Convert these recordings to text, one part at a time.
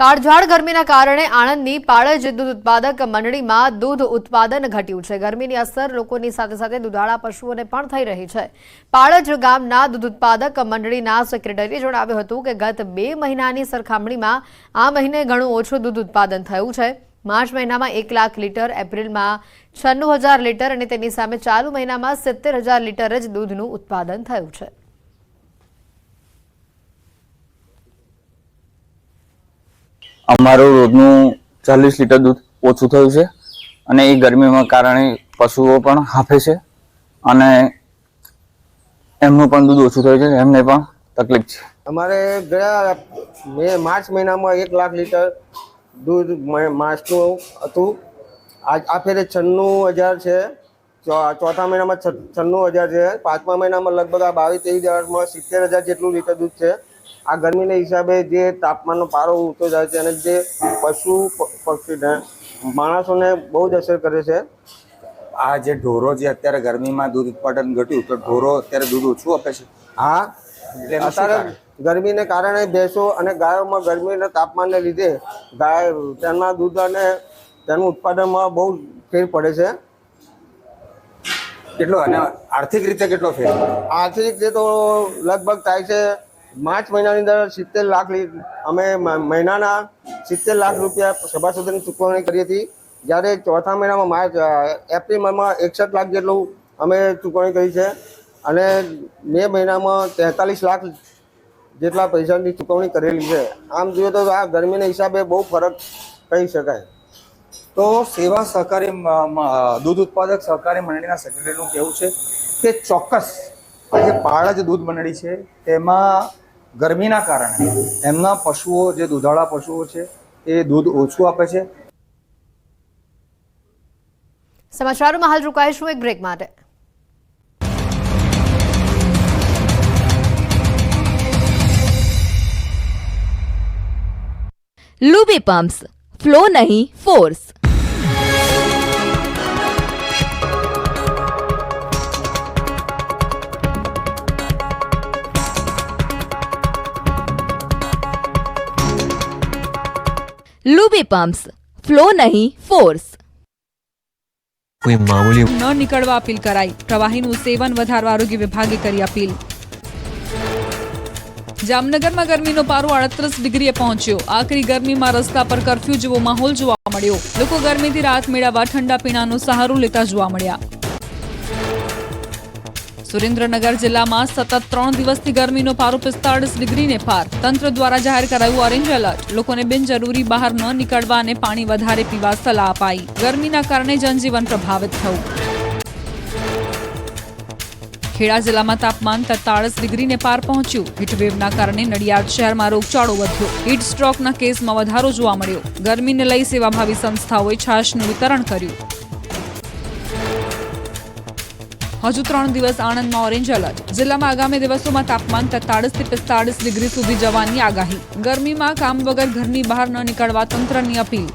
કાળઝાળ ગરમીના કારણે આણંદની પાળજ દૂધ ઉત્પાદક મંડળીમાં દૂધ ઉત્પાદન ઘટ્યું છે. ગરમીની અસર લોકોની સાથે સાથે દુધાળા પશુઓને પણ થઈ રહી છે. પાળજ ગામના દૂધ ઉત્પાદક મંડળીના સેક્રેટરીએ જણાવ્યું હતું કે ગત બે મહિનાની સરખામણીમાં આ મહિને ઘણું ઓછું દૂધ ઉત્પાદન થયું છે. માર્ચ મહિનામાં એક લાખ લીટર, એપ્રિલમાં છન્નું હજાર લીટર અને તેની સામે ચાલુ મહિનામાં સિત્તેર હજાર લીટર જ દૂધનું ઉત્પાદન થયું છે. અમારું રોજનું ચાલીસ લીટર દૂધ ઓછું થયું છે અને એ ગરમીમાં કારણે પશુઓ પણ હાફે છે અને એમનું પણ દૂધ ઓછું થયું છે, એમને પણ તકલીફ છે. અમારે ગયા મે માર્ચ મહિનામાં એક લાખ લીટર દૂધ માસનું હતું. આજ, આ ફેરે છન્નું હજાર છે. ચોથા મહિનામાં છન્નું હજાર છે. પાંચમા મહિનામાં લગભગ આ બાવીસ, ત્રેવીસ હજારમાં સિત્તેર હજાર જેટલું લીટર દૂધ છે. આ ગરમીના હિસાબે જે તાપમાનનો પારો ઊંચો જાય છે અને જે પશુ પક્ષી પક્ષીને માણસોને બહુ જ અસર કરે છે. આ જે ઢોરો જે અત્યારે ગરમીમાં દૂધ ઉત્પાદન ઘટ્યું તો ઢોરો અત્યારે દૂધ ઓછું આપે છે? હા. એટલે અત્યારે ગરમીને કારણે ભેંસો અને ગાયોમાં ગરમીના તાપમાનને લીધે ગાય તેના દૂધ અને તેનું ઉત્પાદનમાં બહુ ફેર પડે છે. કેટલો અને આર્થિક રીતે કેટલો ફેર આર્થિક રીતે તો લગભગ થાય છે માર્ચ મહિનાની અંદર સિત્તેર લાખ અમે મહિનાના સિત્તેર લાખ રૂપિયા સભાસદોની ચૂકવણી કરી હતી. જ્યારે ચોથા મહિનામાં માર્ચ એપ્રિલ મહિનામાં એકસઠ લાખ જેટલું અમે ચૂકવણી કરી છે. અને મે મહિનામાં તેતાલીસ લાખ જેટલા પૈસાની ચૂકવણી કરેલી છે. આમ જોઈએ તો આ ગરમીના હિસાબે બહુ ફરક કહી શકાય. તો સેવા સહકારી દૂધ ઉત્પાદક સહકારી મંડળીના સેક્રેટરીનું કહેવું છે કે ચોક્કસ આજે પાળા જે દૂધ મંડળી છે તેમાં ગરમીના કારણે એમના પશુઓ જે દૂધાળા પશુઓ છે એ દૂધ ઓછું આપે છે. સમાચારોમાં હાલ રોકાઈશું એક બ્રેક માટે. લુબી પમ્પ્સ ફ્લો નહીં ફોર્સ લુબી પમ્પ્સ ફ્લો નહીં ફોર્સ કોઈ મામૂલી ન નીકળવા અપીલ કરાઈ પ્રવાહીનું સેવન વધારવા આરોગ્ય વિભાગે કરી અપીલ જામનગરમાં ગરમીનો પારો આડત્રીસ ડિગ્રીએ પહોંચ્યો આખરી ગરમીમાં રસ્તા પર કરફ્યુ જેવો માહોલ જોવા મળ્યો. લોકો ગરમીથી રાહત મેળવવા ઠંડા પીણાનો સહારો લેતા જોવા મળ્યા. સુરેન્દ્રનગર જિલ્લામાં સતત ત્રણ દિવસથી ગરમીનો પારો પિસ્તાળીસ ડિગ્રીને પાર. તંત્ર દ્વારા જાહેર કરાયું ઓરેન્જ એલર્ટ લોકોને બિનજરૂરી બહાર ન નીકળવા અને પાણી વધારે પીવા સલાહ અપાઈ. ગરમીના કારણે જનજીવન પ્રભાવિત થયું. ખેડા જિલ્લામાં તાપમાન તેતાળીસ ડિગ્રીને પાર પહોંચ્યું. હીટવેવના કારણે નડિયાદ શહેરમાં રોગચાળો વધ્યો. હીટ સ્ટ્રોકના કેસમાં વધારો જોવા મળ્યો. ગરમીને લઈ સેવાભાવી સંસ્થાઓએ છાશનું વિતરણ કર્યું. હજુ ત્રણ દિવસ આણંદમાં ઓરેન્જ એલર્ટ. જિલ્લામાં આગામી દિવસોમાં તાપમાન તેતાળીસથી પિસ્તાળીસ ડિગ્રી સુધી જવાની આગાહી. ગરમીમાં કામ વગર ઘરની બહાર ન નીકળવા તંત્રની અપીલ.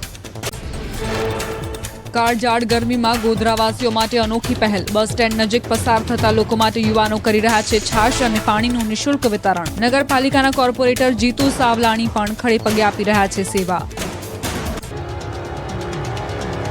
કાળઝાળ ગરમીમાં ગોધરાવાસીઓ માટે અનોખી પહેલ. બસ સ્ટેન્ડ નજીક પસાર થતા લોકો માટે યુવાનો કરી રહ્યા છે છાશ અને પાણીનું નિઃશુલ્ક વિતરણ. નગરપાલિકાના કોર્પોરેટર જીતુ સાવલાણી પણ ખડે પગે આપી રહ્યા છે સેવા.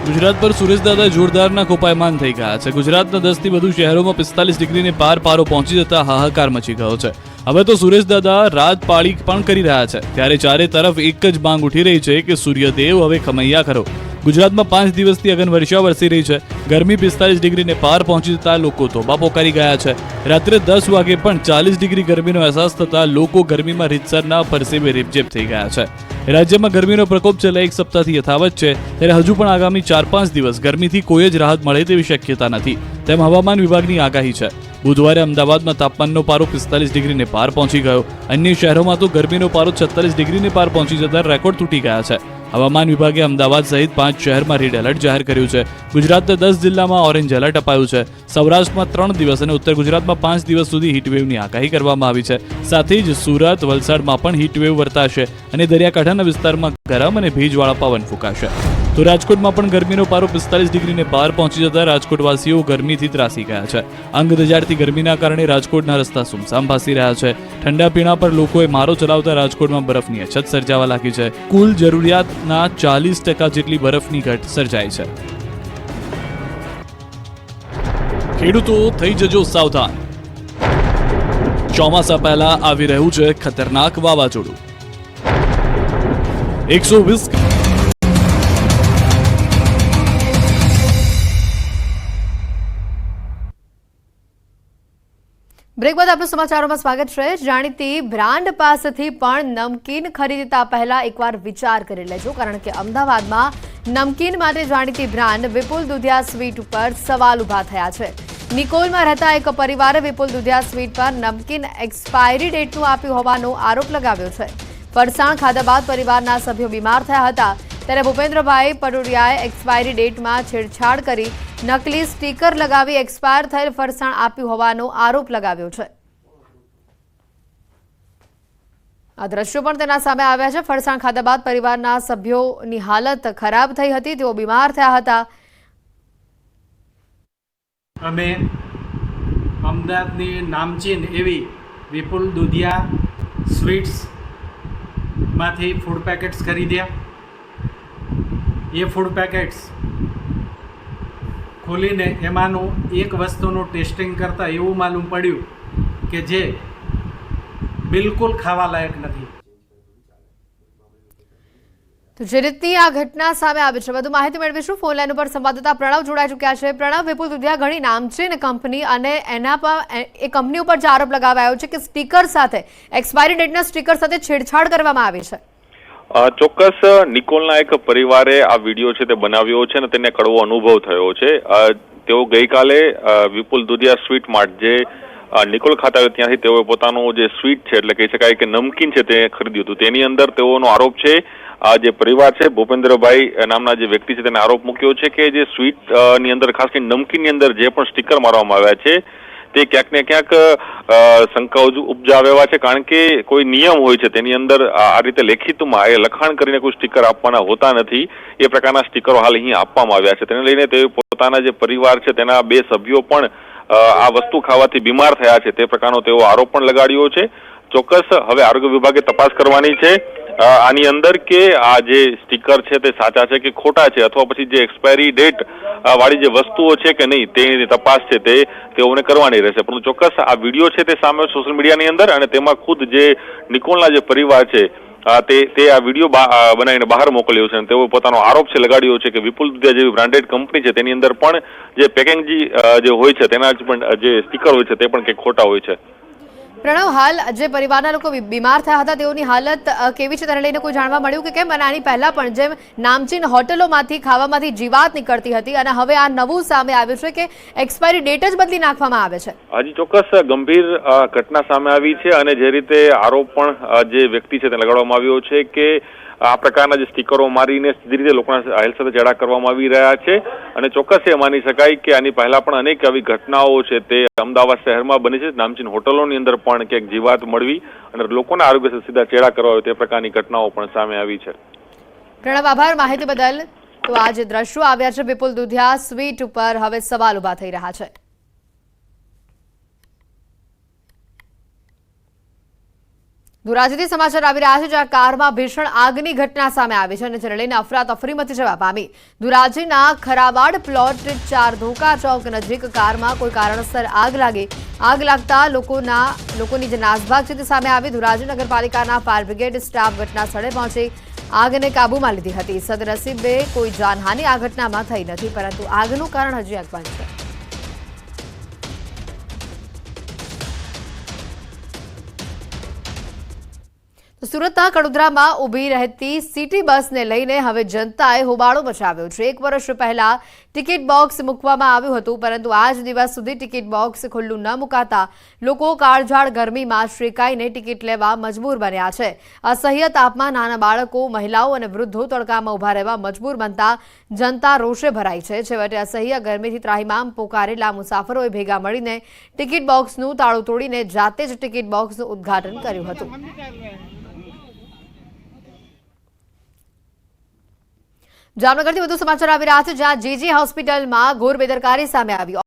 ગુજરાત પર સુરેશદાદા જોરદારના કોપાયમાન થઈ ગયા છે. ગુજરાતના દસથી વધુ શહેરોમાં પિસ્તાલીસ ડિગ્રીને પાર પારો પહોંચી જતા હાહાકાર મચી ગયો છે. હવે તો સુરેશદાદા રાત પાળી પણ કરી રહ્યા છે. ત્યારે ચારે તરફ એક જ માંગ ઉઠી રહી છે કે સૂર્યદેવ હવે ખમૈયા કરો ગુજરાતમાં પાંચ દિવસથી અગન વર્ષા વરસી રહી છે. ગરમી પિસ્તાલીસ ડિગ્રીને પાર પહોંચી જતા લોકો તોબા પોકારી ગયા છે. રાત્રે દસ વાગે પણ ચાલીસ ડિગ્રી ગરમીનો અહેસાસ થતા લોકો ગરમીમાં રીતસરના પરસેવે રીપઝેપ થઈ ગયા છે. રાજ્યમાં ગરમીનો પ્રકોપ છેલ્લા એક સપ્તાહથી યથાવત છે. ત્યારે હજુ પણ આગામી ચાર પાંચ દિવસ ગરમીથી કોઈ જ રાહત મળે તેવી શક્યતા નથી. તેમ હવામાન વિભાગની આગાહી છે. બુધવારે અમદાવાદમાં તાપમાનનો પારો પિસ્તાલીસ ડિગ્રીને પાર પહોંચી ગયો. અન્ય શહેરોમાં તો ગરમીનો પારો છત્તાલીસ ડિગ્રીને પાર પહોંચી જતા રેકોર્ડ તૂટી ગયા છે. હવામાન વિભાગે અમદાવાદ સહિત પાંચ શહેરમાં રેડ એલર્ટ જાહેર કર્યું છે. ગુજરાતના દસ જિલ્લામાં ઓરેન્જ એલર્ટ અપાયું છે. સૌરાષ્ટ્રમાં ત્રણ દિવસ અને ઉત્તર ગુજરાતમાં પાંચ દિવસ સુધી હીટવેવની આગાહી કરવામાં આવી છે. સાથે જ સુરત, વલસાડમાં પણ હીટવેવ વર્તાશે અને દરિયાકાંઠાના વિસ્તારમાં ગરમ અને ભેજવાળા પવન ફૂંકાશે. તો રાજકોટમાં પણ ગરમીનો પારો પિસ્તાલીસ ડિગ્રીને પાર પહોંચી જતા રાજકોટવાસીઓ ગરમીથી ત્રાસી ગયા છે. અંગ દજાડતી ગરમીના કારણે રાજકોટના રસ્તા સુમસામ ભાસી રહ્યા છે. ઠંડા પીણા પર લોકોએ મારો ચલાવતા રાજકોટમાં બરફની અછત સર્જાવા લાગી છે. કુલ જરૂરિયાતના ચાલીસ ટકા જેટલી બરફની ઘટ સર્જાઈ છે. ખેડૂતો થઈ જજો સાવધાન. ચોમાસા પહેલા આવી રહ્યું છે ખતરનાક વાવાઝોડું. એકસો વીસ બ્રેક બાદ આપનું સમાચારોમાં સ્વાગત છે. જાણીતી બ્રાન્ડ પાસેથી પણ નમકીન ખરીદતા પહેલા એકવાર વિચાર કરી લેજો, કારણ કે અમદાવાદમાં નમકીન માટે જાણીતી બ્રાન્ડ વિપુલ દુધિયા સ્વીટ ઉપર સવાલ ઊભા થયા છે. નિકોલમાં રહેતા એક પરિવારે વિપુલ દુધિયા સ્વીટ પર નમકીન એક્સપાયરી ડેટનું આપ્યું હોવાનો આરોપ લગાવ્યો છે. ફરસાણ ખાધા બાદ પરિવારના સભ્યો બીમાર થયા હતા. ત્યારે ભૂપેન્દ્રભાઈ પટોડિયાએ એક્સપાયરી ડેટમાં છેડછાડ કરી નકલી સ્ટીકર લગાવી એક્સપાયર થયેલ ફરસાણ આપ્યું હોવાનો આરોપ લગાવ્યો છે. આ દ્રશ્યો પણ તેના સામે આવ્યા છે. ફરસાણ ખાધા બાદ પરિવારના સભ્યોની હાલત ખરાબ થઈ હતી. તેઓ બીમાર થયા હતા. અમે અમદાવાદની નામચીન એવી વિપુલ દુધિયા સ્વીટ્સમાંથી ફૂડ પેકેટ્સ ખરીદ્યા. એ ફૂડ પેકેટ્સ ખોલીને એમાંનું એક વસ્તુનું ટેસ્ટિંગ કરતાં એવું માલુમ પડ્યું કે જે બિલકુલ ખાવા લાયક નથી. તો જે રીતની આ ઘટના સામે આવી છે, વધુ માહિતી મેળવીશું. ફોન લાઈન ઉપર સંવાદદાતા પ્રણવ જોડાઈ ચૂક્યા છે. પ્રણવ, વિપુલ દુધિયા ઘણી નામચીન કંપની અને એના પર એ કંપની ઉપર જે આરોપ લગાવાયો છે કે સ્ટીકર સાથે એક્સપાયરી ડેટના સ્ટીકર સાથે છેડછાડ કરવામાં આવી છે. ચોક્કસ નિકોલના એક પરિવારે આ વીડિયો છે તે બનાવ્યો છે અને તેને કડવો અનુભવ થયો છે. તેઓ ગઈકાલે વિપુલ દુધિયા સ્વીટ માર્ટ જે નિકોલ ખાતા હોય ત્યાંથી તેઓએ પોતાનું જે સ્વીટ છે, એટલે કહી શકાય કે નમકીન છે તે ખરીદ્યું હતું. તેની અંદર તેઓનો આરોપ છે, આ જે પરિવાર છે, ભૂપેન્દ્રભાઈ નામના જે વ્યક્તિ છે, તેને આરોપ મૂક્યો છે કે જે સ્વીટની અંદર, ખાસ કરીને નમકીનની અંદર જે પણ સ્ટીકર મારવામાં આવ્યા છે તે ક્યાંક ને ક્યાંક શંકાઓ શંકા ઉપજાવે એવા છે. કારણ કે કોઈ નિયમ હોય છે, તેની અંદર આ રીતે લેખિતમાં એ લખાણ કરીને કોઈ સ્ટીકર આપવાના હોતા નથી. એ પ્રકારના સ્ટીકરો હાલ અહીં આપવામાં આવ્યા છે. તેને લઈને તે પોતાના જે પરિવાર છે, તેના બે સભ્યો પણ આ વસ્તુ ખાવાથી બીમાર થયા છે. તે પ્રકારનો તેઓ આરોપ પણ લગાડ્યો છે. ચોક્કસ હવે આરોગ્ય વિભાગે તપાસ કરવાની છે. આની અંદર કે આ જે સ્ટીકર છે તે સાચા છે કે ખોટા છે? અથવા પછી જે એક્સપાયરી ડેટ વાળી જે વસ્તુઓ છે કે નહીં તેની તપાસ છે તે તેઓને કરવાની રહેશે. પરંતુ ચોક્કસ આ વીડિયો છે તે સામે સોશિયલ મીડિયાની અંદર અને તેમાં ખુદ જે નિકોલના જે પરિવાર છે તે તે આ વીડિયો બનાવીને બહાર મોકલ્યો છે અને તેઓ પોતાનો આરોપ છે, લગાડ્યો છે કે વિપુલ દુધિયા જેવી બ્રાન્ડેડ કંપની છે, તેની અંદર પણ જે પેકેજિંગ જે હોય છે, તેના જ પણ જે સ્ટીકર હોય છે, તે પણ કંઈક ખોટા હોય છે. પ્રણવ, હાલ જે પરિવારના લોકો બીમાર થયા હતા, તેઓની હાલત કેવી છે? તેને લઈને કોઈ જાણવા મળ્યું કે કેમ? અને આની પહેલા પણ જેમ નામચીન હોટલોમાંથી ખાવામાંથી જીવાત નીકળતી હતી અને હવે આ નવું સામે આવ્યું છે કે એક્સપાયરી ડેટ જ બદલી નાખવામાં આવે છે. હજી ચોક્કસ ગંભીર ઘટના સામે આવી છે અને જે રીતે આરોપ પણ જે વ્યક્તિ છે તેને લગાડવામાં આવ્યો છે કે આ પ્રકારના જે સ્ટીકરો મારીને સીધી રીતે લોકોના હેલ્થ સાથે ચેડા કરવામાં આવી રહ્યા છે. અને ચોક્કસ એ માની શકાય કે આની પહેલા પણ અનેક આવી ઘટનાઓ છે તે અમદાવાદ શહેરમાં બની છે. નામચીન હોટલોની અંદર પણ ક્યાંક જીવાત મળવી અને લોકોના આરોગ્ય સાથે સીધા ચેડા કરવા તે પ્રકારની ઘટનાઓ પણ સામે આવી છે. પ્રણવ આભાર માહિતી બદલ. તો આ જે દ્રશ્યો આવ્યા છે વિપુલ દુધિયા સ્વીટ ઉપર હવે સવાલ ઊભા થઈ રહ્યા છે. ધોરાજીથી સમાચાર આવી રહ્યા છે, જ્યાં કારમાં ભીષણ આગની ઘટના સામે આવી છે અને જેને લઈને અફરાતફરી મચી જવા પામી. ધોરાજીના ખરાવાડ પ્લોટ ચાર ધોકા ચોક નજીક કારમાં કોઈ કારણસર આગ લાગી. આગ લાગતા લોકોના, લોકોની જે નાસભાગ છે તે સામે આવી. ધોરાજી નગરપાલિકાના ફાયર બ્રિગેડ સ્ટાફ ઘટના સ્થળે પહોંચી આગને કાબૂમાં લીધી હતી. સદનસીબે કોઈ જાનહાનિ આ ઘટનામાં થઈ નથી, પરંતુ આગનું કારણ હજી અજવાન છે. સુરતના કડોદરામાં ઊભી રહેતી સિટી બસને લઈને હવે જનતાએ હોબાળો મચાવ્યો છે. એક વર્ષ પહેલા ટિકિટ બોક્સ મૂકવામાં આવ્યું હતું, પરંતુ આજ દિવસ સુધી ટિકિટ બોક્સ ખુલ્લું ન મુકાતા લોકો કાળઝાળ ગરમીમાં શ્રીકાઈને ટિકિટ લેવા મજબૂર બન્યા છે. અસહ્ય તાપમાં નાના બાળકો, મહિલાઓ અને વૃદ્ધો તડકામાં ઊભા રહેવા મજબૂર બનતા જનતા રોષે ભરાઈ છે. છેવટે અસહ્ય ગરમીથી ત્રાહીમામ પોકારેલા મુસાફરોએ ભેગા મળીને ટિકિટ બોક્સનું તાળું તોડીને જાતે જ ટિકિટ બોક્સનું ઉદ્ઘાટન કર્યું હતું. જામનગરથી વધુ સમાચાર આવી રહ્યા છે જ્યાં જીજી હોસ્પિટલમાં ઘોર બેદરકારી સામે આવી.